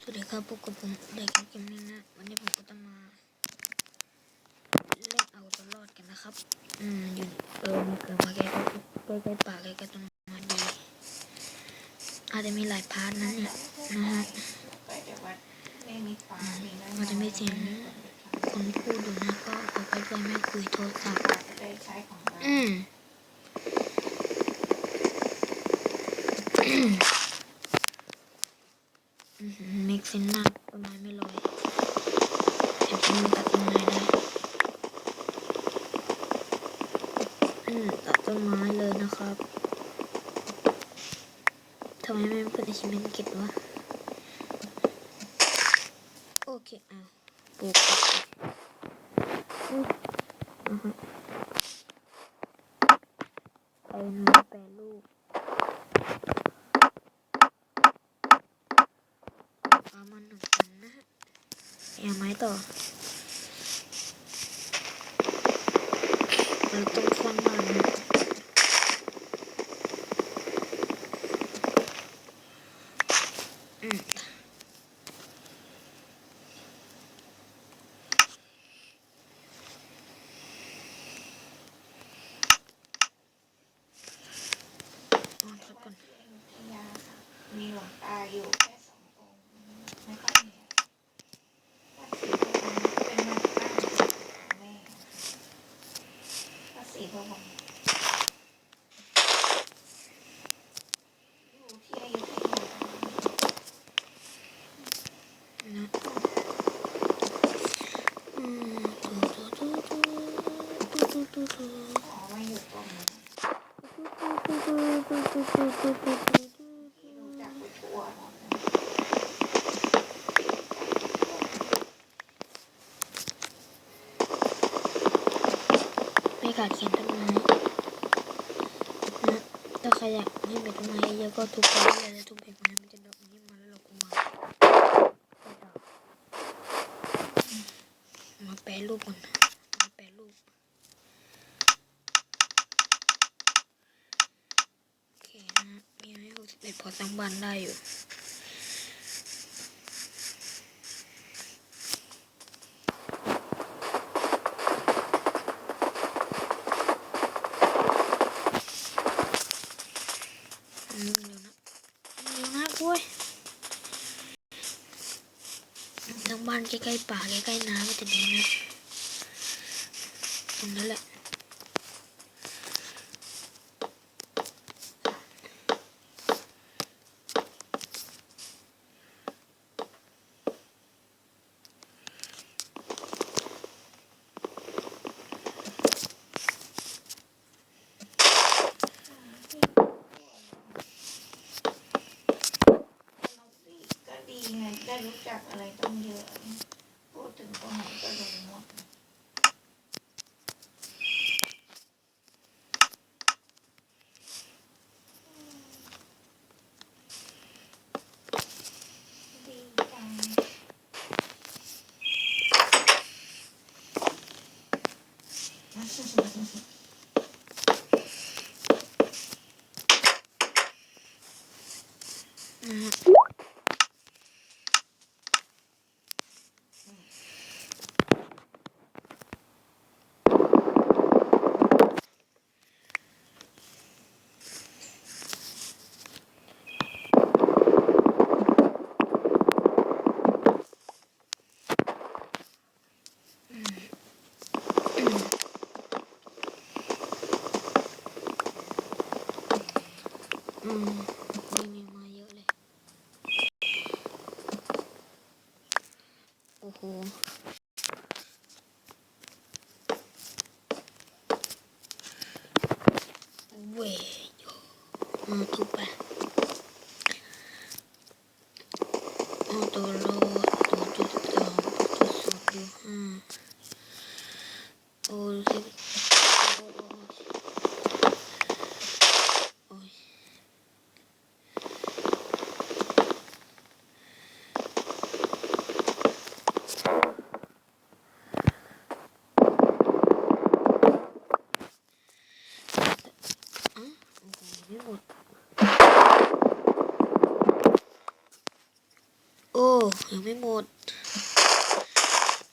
สวัสดีครับพบกับผมเด็กเกมมิ่นะ วันนี้ผมก็จะมา เล่นเอาตัวรอดกันนะครับ อืมอยู่เออมันเกิดมาแก้ใกล้ใกล้ป่าใกล้ๆต้นไม้ดี อาจจะมีหลายพาร์ทนะเนี่ยนะฮะไปแต่ว่าไม่มีฟ้ามีนั่นมันจะไม่เสียงคนพูดอยู่นะก็ขอไปด้วยไม่คุยโทรศัพท์อืม อื มเมกเซนมากต้นไม้ไม่ลอยแอบมือตัดต้นไม้ได้อืมตัดต้นไม้เลยนะครับทำไมไม่เป็น achievement เก็บวะโอเคอะปลูกก่อนอืมอ่าฮะไปนะแปรรูป เอามาหนึ่งอันนะฮะเอาไม้ ต่อเราต้องสร้างบ้านนะอืมเอาครับก่อนที่อยุธยาค่ะมีหลวงตาอยู่แค่สององค์ไม่ค่อยมีวัดศรีพระวงศ์เป็นวัดบ้านของแม่วัดศรีพระวงศ์อยู่ที่อยุธยา นะอืมตูตูตูตูตูตูตู ขอมาอยู่ตรงนี้ ตูตูตูตูตูตูตู ที่รู้จักไปทั่วหมดเลย ไม่ขาดเขียนต้นไม้นะถ้าใครอยากให้เป็นต้นไม้เยอะก็ทุบไปเรื่อยๆทุบไปมามันจะดอกนี้มาแล้วเราก็มาดอกมาแปรรูปก่อนมาแปรรูปโอเคนะมีให้หกสิบเอ็ดพอสร้างบ้านได้อยู่ อืมเดี๋ยวนะเดี๋ยวนะกล้วย ทางบ้านใกล้ๆป่าใกล้ๆน้ำมันจะดีนะตรงนั้นแหละ ก็ดีไงได้รู้จัก อะไรต้องเยอะพูดถึงตรงไหนก็รู้หมดดีจังนะฮะอืมมีมีมาเยอะเลย โอ้โห เวยโยมาทุบไป เอาตัวโลตัวจุดสองจุดสองอยู่ห้าโอ้สิโอ้โอ้โอ้ย อะโอ้โหไม่หมดโโอ้ ยังไม่หมด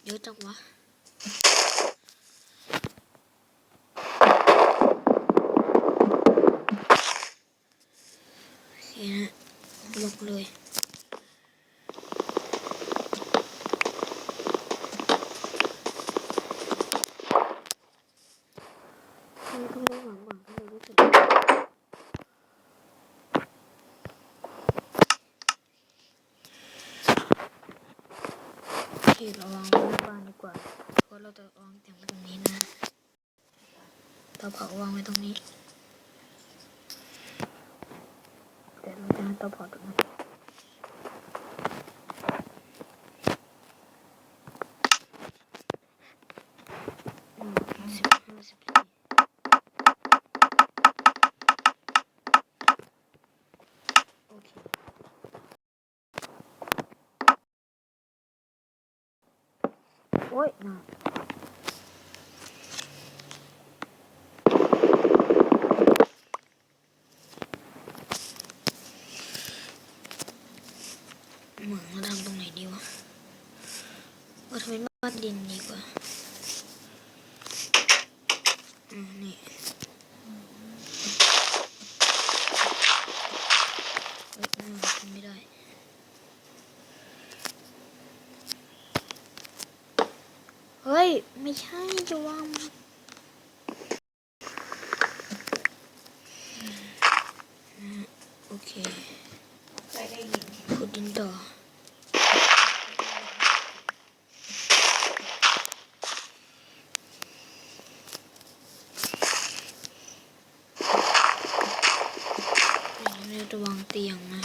เยอะจังวะโอเคนะลงเลย ทำไมต้องรู้หวังหวังทำไมรู้สึกโอเคเราวางไว้หน้าบ้านดีกว่า เพราะเราจะวางเตียงไว้ตรงนี้นะเตาเผาวางไว้ตรงนี้แต่เราจะให้เตาเผาตรงนั้โอ้ยน่ะ มืองมาทำตรงไหนดีวะว่าทำเป็นบ้านดินดีกว่าอืมนี่เฮ้ยอืมทำไม่ได้เฮ้ย ไม่ใช่จะวางอืมโอเคเคยได้ยินขุดดินต่อ เดี๋ยว เตียงนะ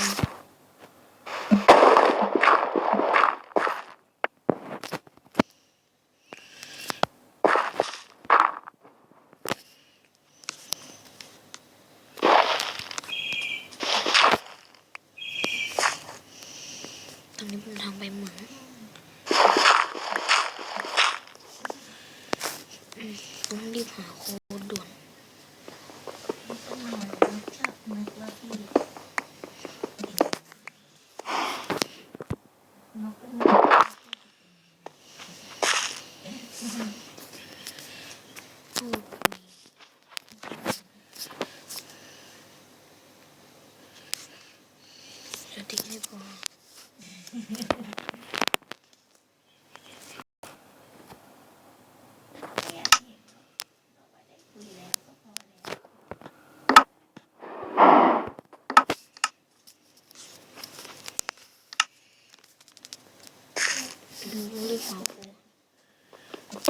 ตรงนี้เป็นทางไปเหมืองต้องรีบหาโค้ดด่วน ต้นไม้นึกชอบนึกว่าพี่นกเป็นนก โอ้สติกไม่พอ เนี่ยที่เราไม่ได้คุยแล้วก็พอแล้ว ดูรีบหาโค้ด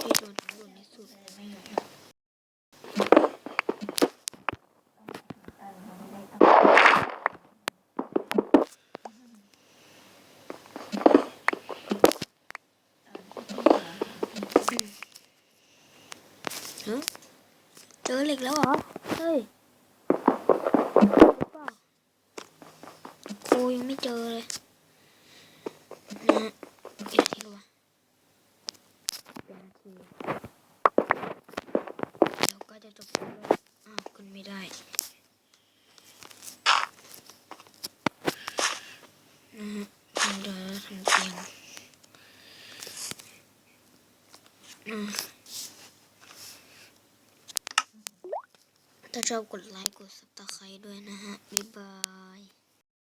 ที่โดนด่วนที่สุด ไม่อยู่เออมันไม่ได้ต้อง ฮะเจอเหล็ กแล้วเหรอ เฮ้ยหรือเปล่าโอ้ยังไม่เจอเลยนะกี่นาทีแล้ววะเป็นนาทีเดี๋ยวก็จะจบแล้วอ้าวขึ้นไม่ได้นะฮะเดี๋ยวทำเตียงอ่า ถ้า ชอบกดไลค์กดซับสไครต์ด้วยนะฮะ บ๊ายบาย